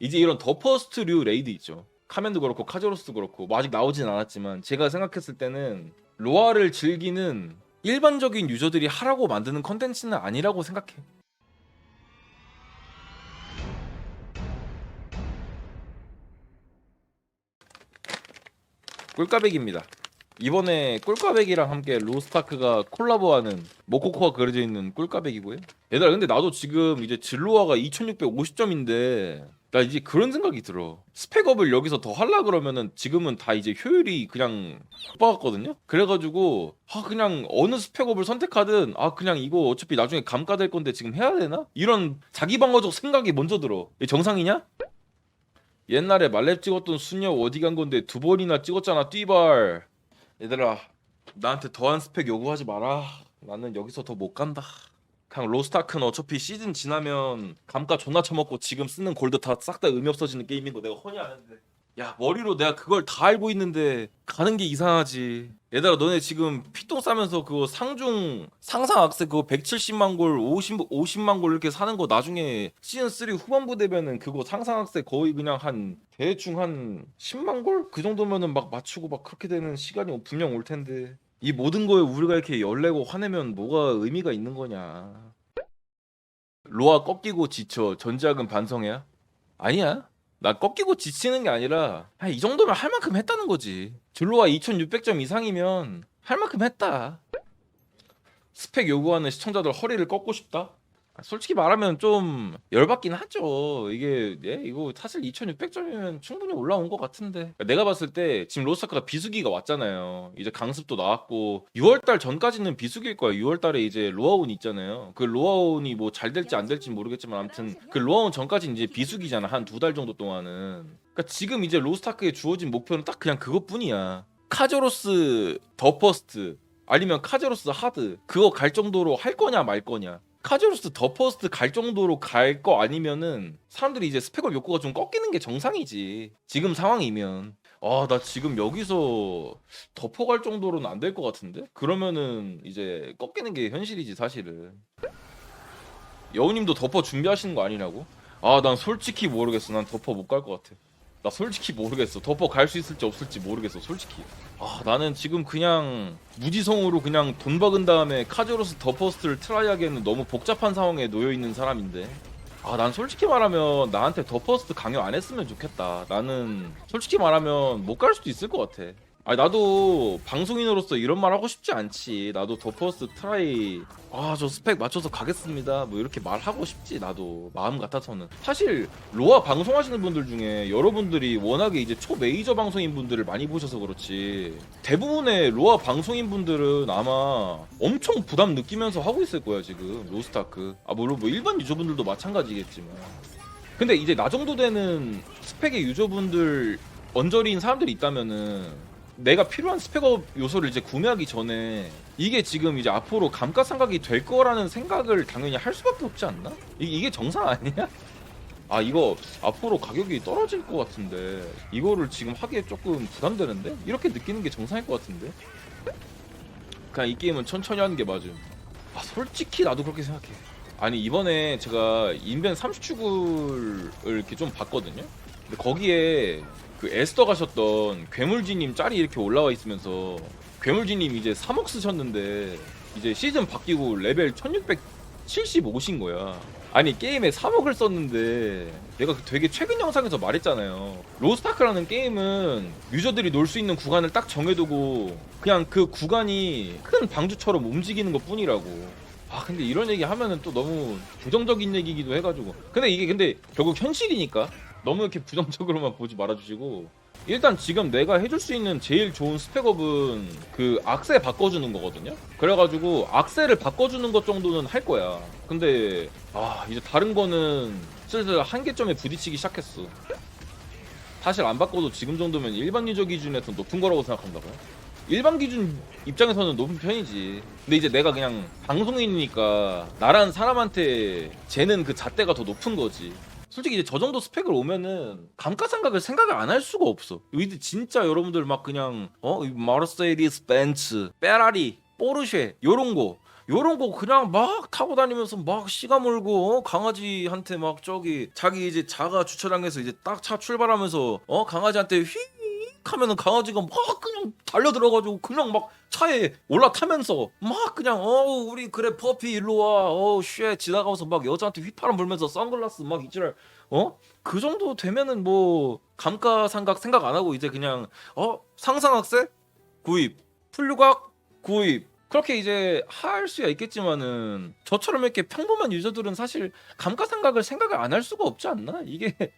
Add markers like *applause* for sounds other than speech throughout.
이제 이런 더 퍼스트류 레이드 있죠. 카멘도 그렇고 카제로스도 그렇고 뭐 아직 나오진 않았지만 제가 생각했을 때는 로아를 즐기는 일반적인 유저들이 하라고 만드는 컨텐츠는 아니라고 생각해. 꿀까백입니다. 이번에 꿀까백이랑 함께 로스타크가 콜라보하는 모코코가 그려져 있는 꿀까백이고요. 얘들아 근데 나도 지금 이제 진로아가 2650점인데 나 이제 그런 생각이 들어. 스펙업을 여기서 더 할라 그러면은 지금은 다 이제 효율이 그냥 빠졌거든요. 그래가지고 아 그냥 어느 스펙업을 선택하든 아 그냥 이거 어차피 나중에 감가될 건데 지금 해야 되나? 이런 자기 방어적 생각이 먼저 들어. 이게 정상이냐? 옛날에 말렙 찍었던 수녀 어디 간 건데 두 번이나 찍었잖아 띠발 얘들아 나한테 더한 스펙 요구하지 마라 나는 여기서 더 못 간다 그냥 로스타크는 어차피 시즌 지나면 감가 존나 쳐먹고 지금 쓰는 골드 다 싹 다 의미 없어지는 게임인 거 내가 훤히 아는데. 야 머리로 내가 그걸 다 알고 있는데 가는 게 이상하지. 얘들아 너네 지금 피똥 싸면서 그거 상중 상상 악세 그거 170만 골 50, 50만 골 이렇게 사는 거 나중에 시즌 3 후반부 되면은 그거 상상 악세 거의 그냥 한 대충 한 10만 골? 그 정도면은 막 맞추고 막 그렇게 되는 시간이 분명 올 텐데 이 모든 거에 우리가 이렇게 열내고 화내면 뭐가 의미가 있는 거냐 로아 꺾이고 지쳐 전작은 반성해야? 아니야 나 꺾이고 지치는 게 아니라 한이 정도면 할 만큼 했다는 거지. 줄로와 2600점 이상이면 할 만큼 했다. 스펙 요구하는 시청자들 허리를 꺾고 싶다? 아, 솔직히 말하면 좀 열받긴 하죠. 이게 예? 이거 사실 2600점이면 충분히 올라온 것 같은데 내가 봤을 때 지금 로스타크가 비수기가 왔잖아요. 이제 강습도 나왔고 6월달 전까지는 비수기일 거야. 6월달에 이제 로아온 있잖아요. 그 로아온이 뭐 잘 될지 안 될지 모르겠지만 아무튼 그 로아온 전까지 이제 비수기잖아. 한 두 달 정도 동안은. 그러니까 지금 이제 로스타크에 주어진 목표는 딱 그냥 그것뿐이야. 카제로스 더 퍼스트 아니면 카제로스 하드 그거 갈 정도로 할 거냐 말 거냐. 카제로스 더 퍼스트 갈 정도로 갈 거 아니면은 사람들이 이제 스펙업 욕구가 좀 꺾이는 게 정상이지. 지금 상황이면. 아, 나 지금 여기서 덮어 갈 정도로는 안 될 것 같은데? 그러면은 이제 꺾이는 게 현실이지, 사실은. 여우님도 덮어 준비하시는 거 아니냐고? 아, 난 솔직히 모르겠어. 난 덮어 못 갈 것 같아. 나 솔직히 모르겠어. 덮어 갈 수 있을지 없을지 모르겠어. 솔직히. 아, 나는 지금 그냥 무지성으로 그냥 돈 박은 다음에 카제로스 더 퍼스트를 트라이하기에는 너무 복잡한 상황에 놓여 있는 사람인데. 아, 난 솔직히 말하면 나한테 더 퍼스트 강요 안 했으면 좋겠다. 나는 솔직히 말하면 못 갈 수도 있을 것 같아. 아, 나도 방송인으로서 이런 말 하고 싶지 않지. 나도 더 퍼스트 트라이 아, 저 스펙 맞춰서 가겠습니다. 뭐 이렇게 말하고 싶지. 나도 마음 같아서는. 사실 로아 방송하시는 분들 중에 여러분들이 워낙에 이제 초 메이저 방송인 분들을 많이 보셔서 그렇지. 대부분의 로아 방송인 분들은 아마 엄청 부담 느끼면서 하고 있을 거야, 지금. 로스타크. 아, 물론 뭐 일반 유저분들도 마찬가지겠지만. 근데 이제 나 정도 되는 스펙의 유저분들 언저리인 사람들이 있다면은 내가 필요한 스펙업 요소를 이제 구매하기 전에 이게 지금 이제 앞으로 감가상각이 될 거라는 생각을 당연히 할 수밖에 없지 않나? 이, 이게 정상 아니야? 아 이거 앞으로 가격이 떨어질 것 같은데 이거를 지금 하기에 조금 부담되는데? 이렇게 느끼는 게 정상일 것 같은데? 그냥 이 게임은 천천히 하는 게 맞음 아 솔직히 나도 그렇게 생각해 아니 이번에 제가 인벤 30축을 이렇게 좀 봤거든요 근데 거기에 그 에스더 가셨던 괴물지님 짤이 이렇게 올라와 있으면서 괴물지님 이제 3억 쓰셨는데 이제 시즌 바뀌고 레벨 1675신 거야. 아니 게임에 3억을 썼는데 내가 그 되게 최근 영상에서 말했잖아요. 로스타크라는 게임은 유저들이 놀 수 있는 구간을 딱 정해두고 그냥 그 구간이 큰 방주처럼 움직이는 것 뿐이라고. 아 근데 이런 얘기 하면은 또 너무 부정적인 얘기기도 해가지고 근데 이게 근데 결국 현실이니까 너무 이렇게 부정적으로만 보지 말아주시고 일단 지금 내가 해줄 수 있는 제일 좋은 스펙업은 그 악세 바꿔주는 거거든요 그래가지고 악세를 바꿔주는 것 정도는 할 거야 근데 아 이제 다른 거는 슬슬 한계점에 부딪히기 시작했어 사실 안 바꿔도 지금 정도면 일반 유저 기준에서 높은 거라고 생각한다고요? 일반 기준 입장에서는 높은 편이지. 근데 이제 내가 그냥 방송인이니까 나란 사람한테 재는 그 잣대가 더 높은 거지. 솔직히 이제 저 정도 스펙을 오면은 감가상각을 생각을 안 할 수가 없어. 이제 진짜 여러분들 막 그냥 어이 머르세디스 벤츠, 페라리, 포르쉐 요런 거 요런 거 그냥 막 타고 다니면서 막 씨가 물고 어? 강아지한테 막 저기 자기 이제 자가 주차장에서 이제 딱 차 출발하면서 어 강아지한테 휙 하면은 강아지가 막 그냥 달려 들어가지고 그냥 막 차에 올라타면서 막 그냥 어 우리 그래 퍼피 일로 와어쉣. 지나가면서 막 여자한테 휘파람 불면서 선글라스 막 이지랄. 어그 정도 되면은 뭐 감가상각 생각 안 하고 이제 그냥 어? 상상학세? 구입. 풀류각 구입. 그렇게 이제 할 수야 있겠지만은 저처럼 이렇게 평범한 유저들은 사실 감가상각을 생각을 안 할 수가 없지 않나? 이게 *laughs*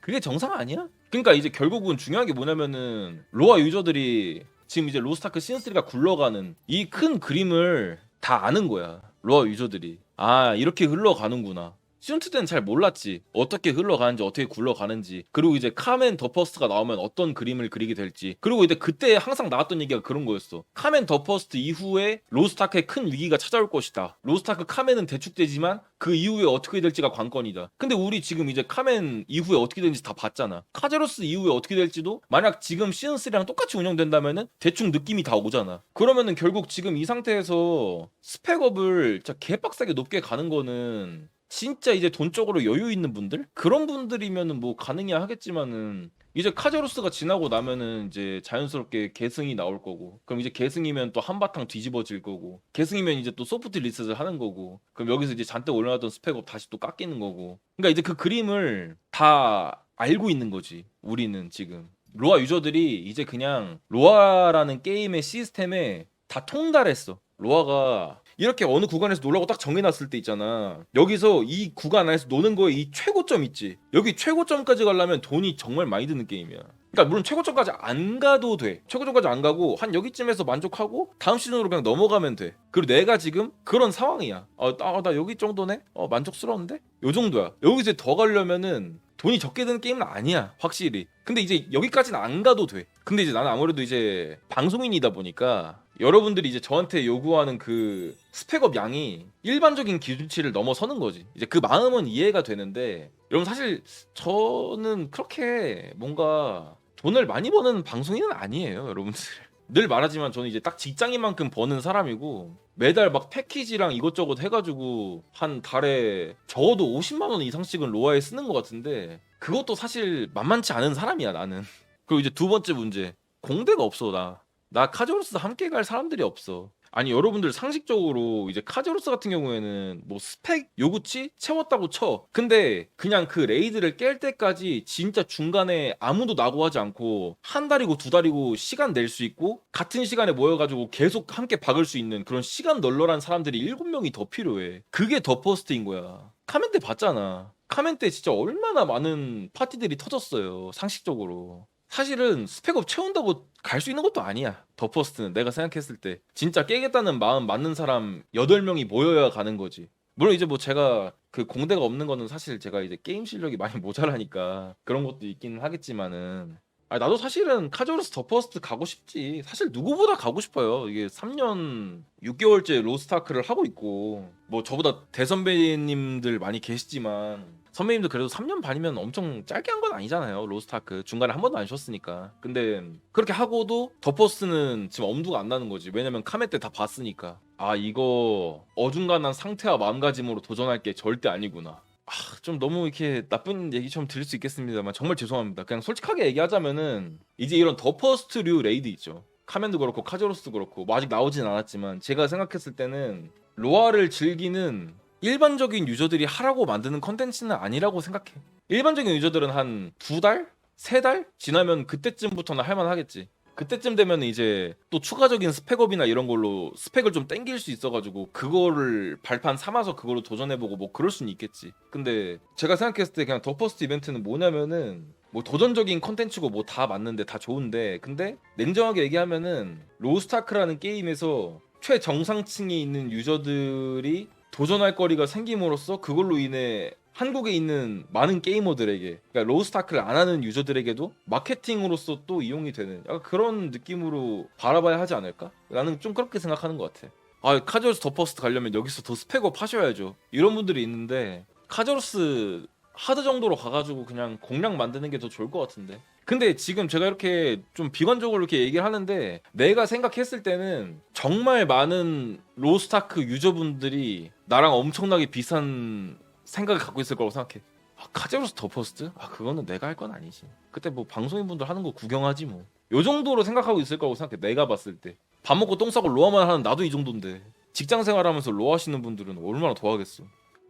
그게 정상 아니야? 그러니까 이제 결국은 중요한 게 뭐냐면은 로아 유저들이 지금 이제 로스타크 시즌3가 굴러가는 이 큰 그림을 다 아는 거야. 로아 유저들이. 아, 이렇게 흘러가는구나. 시즌2 때는 잘 몰랐지. 어떻게 흘러가는지, 어떻게 굴러가는지. 그리고 이제 카멘 더 퍼스트가 나오면 어떤 그림을 그리게 될지. 그리고 이제 그때 항상 나왔던 얘기가 그런 거였어. 카멘 더 퍼스트 이후에 로스타크의 큰 위기가 찾아올 것이다. 로스타크 카멘은 대축되지만 그 이후에 어떻게 될지가 관건이다. 근데 우리 지금 이제 카멘 이후에 어떻게 되는지 다 봤잖아. 카제로스 이후에 어떻게 될지도 만약 지금 시즌3랑 똑같이 운영된다면은 대충 느낌이 다 오잖아. 그러면은 결국 지금 이 상태에서 스펙업을 진짜 개빡세게 높게 가는 거는 진짜 이제 돈적으로 여유 있는 분들? 그런 분들이면은 뭐 가능해야 하겠지만은 이제 카제로스가 지나고 나면은 이제 자연스럽게 계승이 나올 거고 그럼 이제 계승이면 또 한바탕 뒤집어질 거고 계승이면 이제 또 소프트 리셋을 하는 거고 그럼 여기서 이제 잔뜩 올라왔던 스펙업 다시 또 깎이는 거고. 그러니까 이제 그 그림을 다 알고 있는 거지 우리는 지금. 로아 유저들이 이제 그냥 로아라는 게임의 시스템에 다 통달했어. 로아가 이렇게 어느 구간에서 놀라고 딱 정해놨을 때 있잖아. 여기서 이 구간 안에서 노는 거에 이 최고점 있지. 여기 최고점까지 가려면 돈이 정말 많이 드는 게임이야. 그러니까 물론 최고점까지 안 가도 돼. 최고점까지 안 가고 한 여기쯤에서 만족하고 다음 시즌으로 그냥 넘어가면 돼. 그리고 내가 지금 그런 상황이야. 어, 아, 나 여기 정도네. 어, 만족스러운데? 요 정도야. 여기서 더 가려면은 돈이 적게 드는 게임은 아니야. 확실히. 근데 이제 여기까지는 안 가도 돼. 근데 이제 나는 아무래도 이제 방송인이다 보니까 여러분들이 이제 저한테 요구하는 그 스펙업 양이 일반적인 기준치를 넘어서는 거지. 이제 그 마음은 이해가 되는데 여러분 사실 저는 그렇게 뭔가 돈을 많이 버는 방송인은 아니에요, 여러분들. *laughs* 늘 말하지만 저는 이제 딱 직장인만큼 버는 사람이고 매달 막 패키지랑 이것저것 해가지고 한 달에 적어도 50만 원 이상씩은 로아에 쓰는 것 같은데 그것도 사실 만만치 않은 사람이야 나는. 그리고 이제 두 번째 문제 공대가 없어 나. 나 카제로스 함께 갈 사람들이 없어. 아니 여러분들 상식적으로 이제 카제로스 같은 경우에는 뭐 스펙 요구치 채웠다고 쳐. 근데 그냥 그 레이드를 깰 때까지 진짜 중간에 아무도 낙오하지 않고 한 달이고 두 달이고 시간 낼 수 있고 같은 시간에 모여가지고 계속 함께 박을 수 있는 그런 시간 널널한 사람들이 일곱 명이 더 필요해. 그게 더 퍼스트인 거야. 카멘 때 봤잖아. 카멘 때 진짜 얼마나 많은 파티들이 터졌어요. 상식적으로. 사실은 스펙업 채운다고 갈 수 있는 것도 아니야. 더 퍼스트는 내가 생각했을 때 진짜 깨겠다는 마음 맞는 사람 8명이 모여야 가는 거지. 물론 이제 뭐 제가 그 공대가 없는 거는 사실 제가 이제 게임 실력이 많이 *laughs* 모자라니까 그런 것도 있기는 하겠지만은 아 나도 사실은 카조로스 더 퍼스트 가고 싶지. 사실 누구보다 가고 싶어요. 이게 3년 6개월째 로스타크를 하고 있고 뭐 저보다 대선배님들 많이 계시지만 선배님도 그래도 3년 반이면 엄청 짧게 한 건 아니잖아요. 로스타크 중간에 한 번도 안 쉬었으니까. 근데 그렇게 하고도 더 퍼스트는 지금 엄두가 안 나는 거지. 왜냐면 카메 때 다 봤으니까. 아 이거 어중간한 상태와 마음가짐으로 도전할 게 절대 아니구나. 아, 좀 너무 이렇게 나쁜 얘기처럼 들릴 수 있겠습니다만 정말 죄송합니다. 그냥 솔직하게 얘기하자면은 이제 이런 더 퍼스트류 레이드 있죠. 카멘도 그렇고 카제로스도 그렇고 뭐 아직 나오진 않았지만 제가 생각했을 때는 로아를 즐기는 일반적인 유저들이 하라고 만드는 컨텐츠는 아니라고 생각해. 일반적인 유저들은 한 두 달? 세 달? 지나면 그때쯤부터는 할만하겠지. 그때쯤 되면 이제 또 추가적인 스펙업이나 이런 걸로 스펙을 좀 땡길 수 있어가지고 그거를 발판 삼아서 그걸로 도전해보고 뭐 그럴 수는 있겠지. 근데 제가 생각했을 때 그냥 더 퍼스트 이벤트는 뭐냐면은 뭐 도전적인 컨텐츠고 뭐 다 맞는데 다 좋은데 근데 냉정하게 얘기하면은 로스타크라는 게임에서 최정상층에 있는 유저들이 도전할 거리가 생김으로써 그걸로 인해 한국에 있는 많은 게이머들에게 그러니까 로스타크를 안 하는 유저들에게도 마케팅으로서 또 이용이 되는 약간 그런 느낌으로 바라봐야 하지 않을까? 나는 좀 그렇게 생각하는 것 같아. 아 카저로스 더 퍼스트 가려면 여기서 더 스펙업 하셔야죠. 이런 분들이 있는데 카저로스 하드 정도로 가가지고 그냥 공략 만드는 게 더 좋을 것 같은데. 근데 지금 제가 이렇게 좀 비관적으로 이렇게 얘기를 하는데 내가 생각했을 때는 정말 많은 로스타크 유저분들이 나랑 엄청나게 비슷한 생각을 갖고 있을 거라고 생각해. 아, 카제로스 더 퍼스트? 아 그거는 내가 할 건 아니지. 그때 뭐 방송인분들 하는 거 구경하지 뭐. 요 정도로 생각하고 있을 거라고 생각해. 내가 봤을 때. 밥 먹고 똥 싸고 로아만 하는 나도 이 정도인데. 직장 생활하면서 로아 하시는 분들은 얼마나 더 하겠어.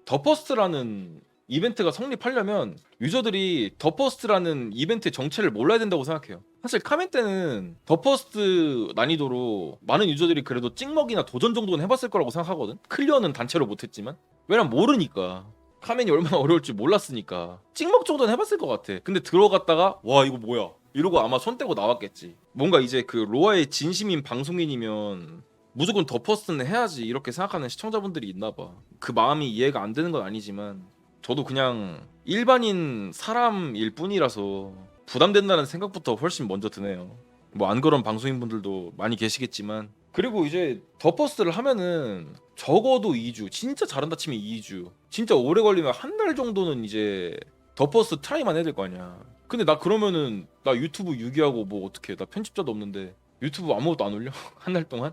더 퍼스트라는 이벤트가 성립하려면 유저들이 더 퍼스트라는 이벤트의 정체를 몰라야 된다고 생각해요. 사실 카멘 때는 더 퍼스트 난이도로 많은 유저들이 그래도 찍먹이나 도전 정도는 해봤을 거라고 생각하거든. 클리어는 단체로 못했지만 왜냐면 모르니까. 카멘이 얼마나 *laughs* 어려울지 몰랐으니까 찍먹 정도는 해봤을 것 같아. 근데 들어갔다가 와 이거 뭐야 이러고 아마 손 떼고 나왔겠지. 뭔가 이제 그 로아의 진심인 방송인이면 무조건 더 퍼스트는 해야지 이렇게 생각하는 시청자분들이 있나 봐. 그 마음이 이해가 안 되는 건 아니지만 저도 그냥 일반인 사람일 뿐이라서 부담된다는 생각부터 훨씬 먼저 드네요. 뭐 안 그런 방송인분들도 많이 계시겠지만. 그리고 이제 더 퍼스트를 하면은 적어도 2주 진짜 잘한다 치면 2주 진짜 오래 걸리면 한 달 정도는 이제 더 퍼스트 트라이만 해야 될 거 아니야. 근데 나 그러면은 나 유튜브 유기하고 뭐 어떻게 나 편집자도 없는데 유튜브 아무것도 안 올려? *laughs* 한 달 동안?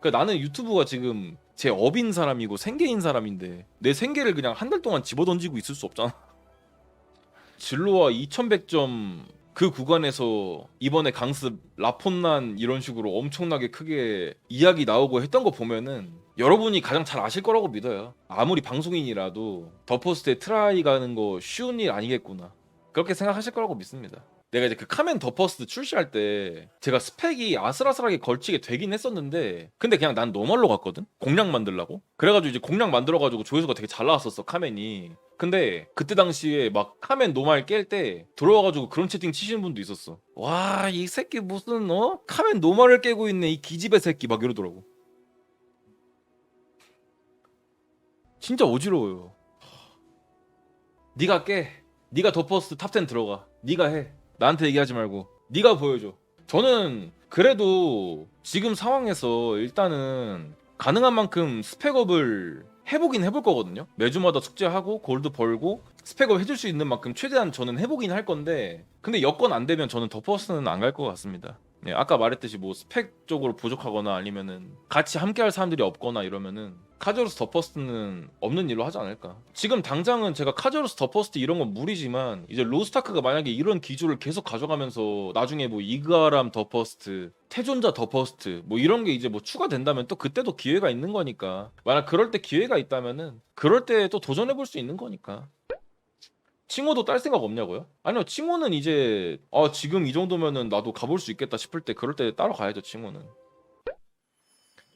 그러니까 나는 유튜브가 지금 제 업인 사람이고 생계인 사람인데 내 생계를 그냥 한 달 동안 집어던지고 있을 수 없잖아 *laughs* 진로와 2100점 그 구간에서 이번에 강습 라폰난 이런 식으로 엄청나게 크게 이야기 나오고 했던 거 보면은 여러분이 가장 잘 아실 거라고 믿어요. 아무리 방송인이라도 더포스트에 트라이 가는 거 쉬운 일 아니겠구나. 그렇게 생각하실 거라고 믿습니다. 내가 이제 그 카멘 더퍼스트 출시할 때 제가 스펙이 아슬아슬하게 걸치게 되긴 했었는데 근데 그냥 난 노멀로 갔거든? 공략 만들라고? 그래가지고 이제 공략 만들어가지고 조회수가 되게 잘 나왔었어 카멘이. 근데 그때 당시에 막 카멘 노말 깰 때 들어와가지고 그런 채팅 치시는 분도 있었어. 와 이 새끼 무슨 어? 카멘 노말을 깨고 있네 이 기집애 새끼 막 이러더라고. 진짜 어지러워요. 네가 깨. 네가 더퍼스트 탑10 들어가. 네가 해 나한테 얘기하지 말고 네가 보여줘. 저는 그래도 지금 상황에서 일단은 가능한 만큼 스펙업을 해보긴 해볼 거거든요. 매주마다 숙제하고 골드 벌고 스펙업 해줄 수 있는 만큼 최대한 저는 해보긴 할 건데 근데 여건 안 되면 저는 더 퍼스는 안 갈 것 같습니다 네, 아까 말했듯이 뭐 스펙 쪽으로 부족하거나 아니면은 같이 함께 할 사람들이 없거나 이러면은 카제로스 더퍼스트는 없는 일로 하지 않을까. 지금 당장은 제가 카제로스 더퍼스트 이런 건 무리지만 이제 로스타크가 만약에 이런 기조를 계속 가져가면서 나중에 뭐 이그아람 더퍼스트, 태존자 더퍼스트 뭐 이런 게 이제 뭐 추가된다면 또 그때도 기회가 있는 거니까. 만약 그럴 때 기회가 있다면은 그럴 때 또 도전해 볼 수 있는 거니까. 칭호도 딸 생각 없냐고요? 아니요 칭호는 이제 아 지금 이 정도면은 나도 가볼 수 있겠다 싶을 때 그럴 때 따로 가야죠 칭호는.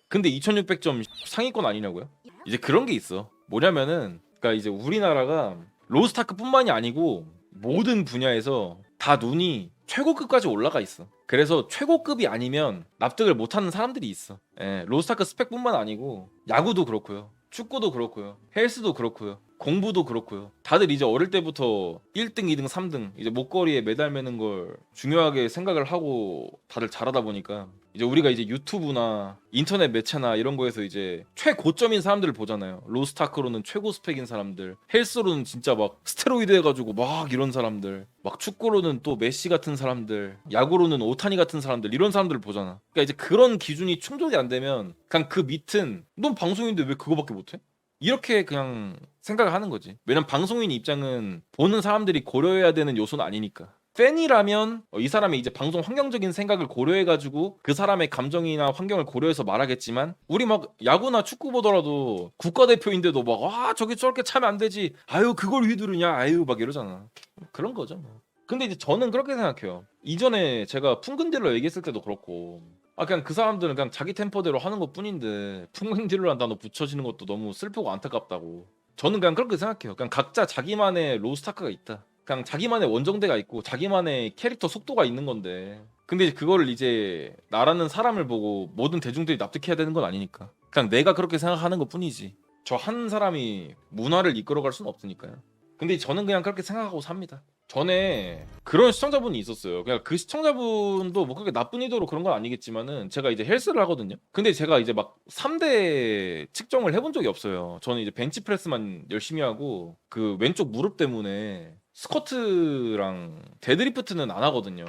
근데 2600점 상위권 아니냐고요? 이제 그런 게 있어. 뭐냐면은 그러니까 이제 우리나라가 로스타크뿐만이 아니고 모든 분야에서 다 눈이 최고급까지 올라가 있어. 그래서 최고급이 아니면 납득을 못하는 사람들이 있어. 예, 로스타크 스펙뿐만 아니고 야구도 그렇고요 축구도 그렇고요 헬스도 그렇고요 공부도 그렇고요. 다들 이제 어릴 때부터 1등, 2등, 3등 이제 목걸이에 매달 매는 걸 중요하게 생각을 하고 다들 잘하다 보니까 이제 우리가 이제 유튜브나 인터넷 매체나 이런 거에서 이제 최고점인 사람들을 보잖아요. 로스타크로는 최고 스펙인 사람들, 헬스로는 진짜 막 스테로이드 해가지고 막 이런 사람들, 막 축구로는 또 메시 같은 사람들, 야구로는 오타니 같은 사람들 이런 사람들을 보잖아. 그러니까 이제 그런 기준이 충족이 안 되면 그냥 그 밑은 넌 방송인데 왜 그거밖에 못해? 이렇게 그냥 생각을 하는 거지. 왜냐면 방송인 입장은 보는 사람들이 고려해야 되는 요소는 아니니까. 팬이라면 어, 이 사람의 이제 방송 환경적인 생각을 고려해가지고 그 사람의 감정이나 환경을 고려해서 말하겠지만 우리 막 야구나 축구 보더라도 국가대표인데도 막와 저기 저렇게 차면 안 되지. 아유 그걸 휘두르냐? 아유. 막 이러잖아. 그런 거죠 뭐. 근데 이제 저는 그렇게 생각해요. 이전에 제가 풍근딜러 얘기했을 때도 그렇고 아 그냥 그 사람들은 그냥 자기 템포대로 하는 것 뿐인데 풍근딜러란 단어 붙여지는 것도 너무 슬프고 안타깝다고. 저는 그냥 그렇게 생각해요. 그냥 각자 자기만의 로스타크가 있다 그냥 자기만의 원정대가 있고 자기만의 캐릭터 속도가 있는 건데 근데 그거를 이제 나라는 사람을 보고 모든 대중들이 납득해야 되는 건 아니니까 그냥 내가 그렇게 생각하는 것 뿐이지 저 한 사람이 문화를 이끌어갈 수는 없으니까요 근데 저는 그냥 그렇게 생각하고 삽니다 전에 그런 시청자분이 있었어요. 그냥 그 시청자분도 뭐 그렇게 나쁜 의도로 그런 건 아니겠지만은 제가 이제 헬스를 하거든요. 근데 제가 이제 막 3대 측정을 해본 적이 없어요. 저는 이제 벤치프레스만 열심히 하고 그 왼쪽 무릎 때문에 스쿼트랑 데드리프트는 안 하거든요.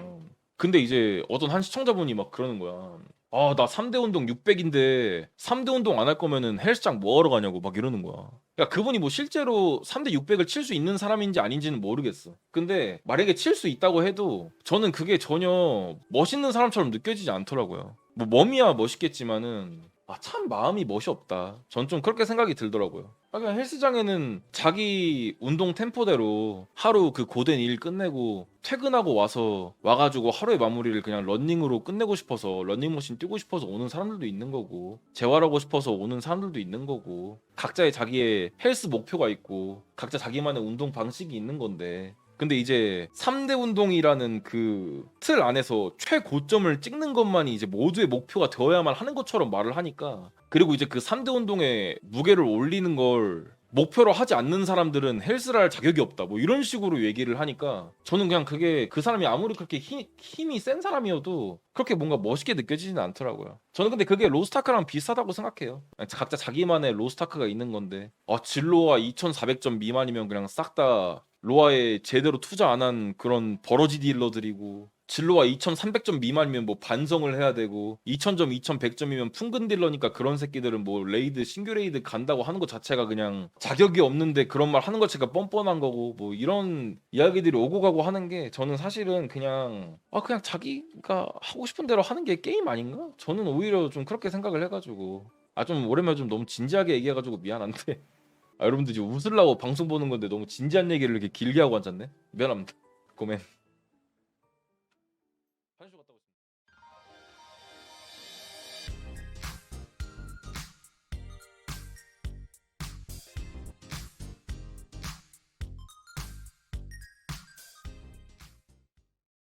근데 이제 어떤 한 시청자분이 막 그러는 거야. 아, 나 3대 운동 600인데 3대 운동 안 할 거면은 헬스장 뭐 하러 가냐고 막 이러는 거야. 그러니까 그분이 뭐 실제로 3대 600을 칠 수 있는 사람인지 아닌지는 모르겠어. 근데 만약에 칠 수 있다고 해도 저는 그게 전혀 멋있는 사람처럼 느껴지지 않더라고요. 뭐 몸이야 멋있겠지만은 아 참 마음이 멋이 없다. 전 좀 그렇게 생각이 들더라고요. 아, 그냥 헬스장에는 자기 운동 템포대로 하루 그 고된 일 끝내고 퇴근하고 와서 와가지고 하루의 마무리를 그냥 런닝으로 끝내고 싶어서 런닝머신 뛰고 싶어서 오는 사람들도 있는 거고 재활하고 싶어서 오는 사람들도 있는 거고 각자의 자기의 헬스 목표가 있고 각자 자기만의 운동 방식이 있는 건데 근데 이제 3대 운동이라는 그 틀 안에서 최고점을 찍는 것만이 이제 모두의 목표가 되어야만 하는 것처럼 말을 하니까 그리고 이제 그 3대 운동에 무게를 올리는 걸 목표로 하지 않는 사람들은 헬스를 할 자격이 없다. 뭐 이런 식으로 얘기를 하니까 저는 그냥 그게 그 사람이 아무리 그렇게 힘, 힘이 센 사람이어도 그렇게 뭔가 멋있게 느껴지지는 않더라고요. 저는 근데 그게 로스타크랑 비슷하다고 생각해요. 각자 자기만의 로스타크가 있는 건데 아 진로가 2400점 미만이면 그냥 싹 다 로아에 제대로 투자 안 한 그런 버러지 딜러들이고 진로가 2300점 미만이면 뭐 반성을 해야 되고 2000점 2100점이면 풍근 딜러니까 그런 새끼들은 뭐 레이드 신규 레이드 간다고 하는 것 자체가 그냥 자격이 없는데 그런 말 하는 것 자체가 뻔뻔한 거고 뭐 이런 이야기들이 오고 가고 하는 게 저는 사실은 그냥 아 그냥 자기가 하고 싶은 대로 하는 게 게임 아닌가? 저는 오히려 좀 그렇게 생각을 해가지고 아 좀 오랜만에 좀 너무 진지하게 얘기해가지고 미안한데 아, 여러분들 지금 웃으려고 방송 보는 건데 너무 진지한 얘기를 이렇게 길게 하고 앉았네? 미안합니다. 고멘